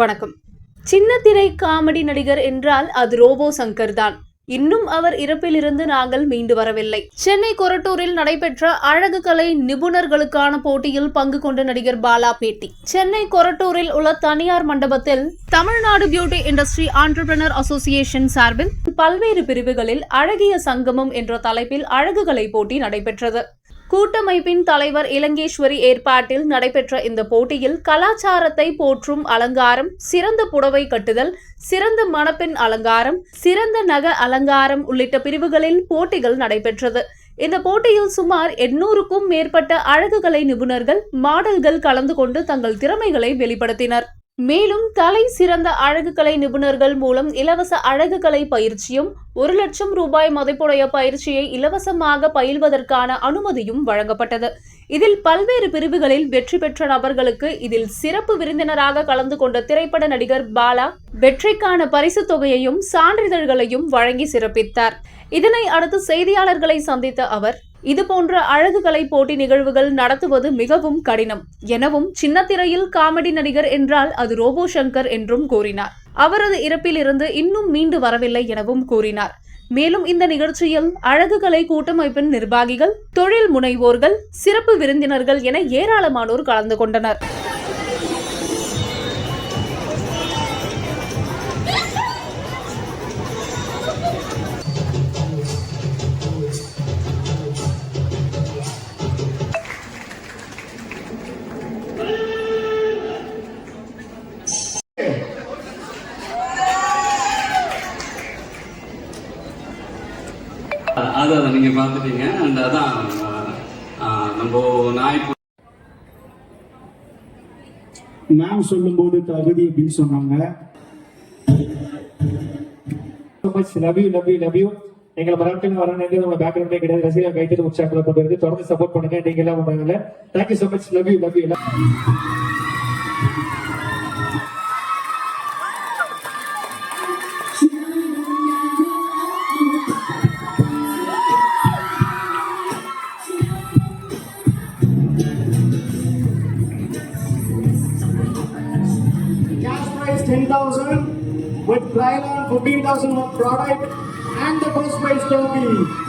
வணக்கம். சின்ன திரை காமெடி நடிகர் என்றால் அது ரோபோ சங்கர் தான். இன்னும் அவர் இறப்பிலிருந்து நாங்கள் மீண்டு வரவில்லை. சென்னை கொரட்டூரில் நடைபெற்ற அழகு கலை நிபுணர்களுக்கான போட்டியில் பங்கு கொண்ட நடிகர் பாலா பேட்டி. சென்னை கொரட்டூரில் உள்ள தனியார் மண்டபத்தில் Tamil Nadu beauty industry entrepreneur association சார்பில் பல்வேறு பிரிவுகளில் அழகிய சங்கமம் என்ற தலைப்பில் அழகு கலை போட்டி நடைபெற்றது. கூட்டமைப்பின் தலைவர் இலங்கேஸ்வரி ஏற்பாட்டில் நடைபெற்ற இந்த போட்டியில் கலாச்சாரத்தை போற்றும் அலங்காரம் சிறந்த புடவை கட்டுதல் சிறந்த மணப்பெண் அலங்காரம் சிறந்த நக அலங்காரம் உள்ளிட்ட பிரிவுகளில் போட்டிகள் நடைபெற்றது. இந்த போட்டியில் சுமார் எண்ணூறுக்கும் மேற்பட்ட அழகுகலை நிபுணர்கள் மாடல்கள் கலந்து கொண்டு தங்கள் திறமைகளை வெளிப்படுத்தினர். மேலும் தலை சிறந்த அழகுக்கலை நிபுணர்கள் மூலம் இலவச அழகுக்கலை பயிற்சியும் ஒரு லட்சம் ரூபாய் மதிப்புடைய பயிற்சியை இலவசமாக பயில்வதற்கான அனுமதியும் வழங்கப்பட்டது. இதில் பல்வேறு பிரிவுகளில் வெற்றி பெற்ற நபர்களுக்கு இதில் சிறப்பு விருந்தினராக கலந்து கொண்ட திரைப்பட நடிகர் பாலா வெற்றிக்கான பரிசுத் தொகையையும் சான்றிதழ்களையும் வழங்கி சிறப்பித்தார். இதனை அடுத்து செய்தியாளர்களை சந்தித்த அவர் இதுபோன்ற அழகுகலை போட்டி நிகழ்வுகள் நடத்துவது மிகவும் கடினம் எனவும் சின்னத்திரையில் காமெடி நடிகர் என்றால் அது ரோபோ சங்கர் என்றும் கூறினார். அவரது இறப்பிலிருந்து இன்னும் மீண்டு வரவில்லை எனவும் கூறினார். மேலும் இந்த நிகழ்ச்சியில் அழகுகலை கூட்டமைப்பின் நிர்வாகிகள் தொழில் முனைவோர்கள் சிறப்பு விருந்தினர்கள் என ஏராளமானோர் கலந்து கொண்டனர். அது அதை நீங்க பார்த்துட்டீங்க. அண்ட் அதான் நம்ம நான் இப்போ மேம் சொல்லும்போது தகுதி அப்படின்னு சொன்னாங்க. Much love you love you love you எங்களை மராட்டில் வர நேரத்தில் உங்க பேக்ரவுண்டே கிடையாது. ரசிகா கைத்தறி உற்சாகத்தில் கொண்டு வருது தொடர்ந்து சப்போர்ட் பண்ணுங்க. நீங்க எல்லாம் பண்ணுங்க thank you so much love you love you 10,000 with trial fourteen thousand 15,000 of product and the first prize trophy.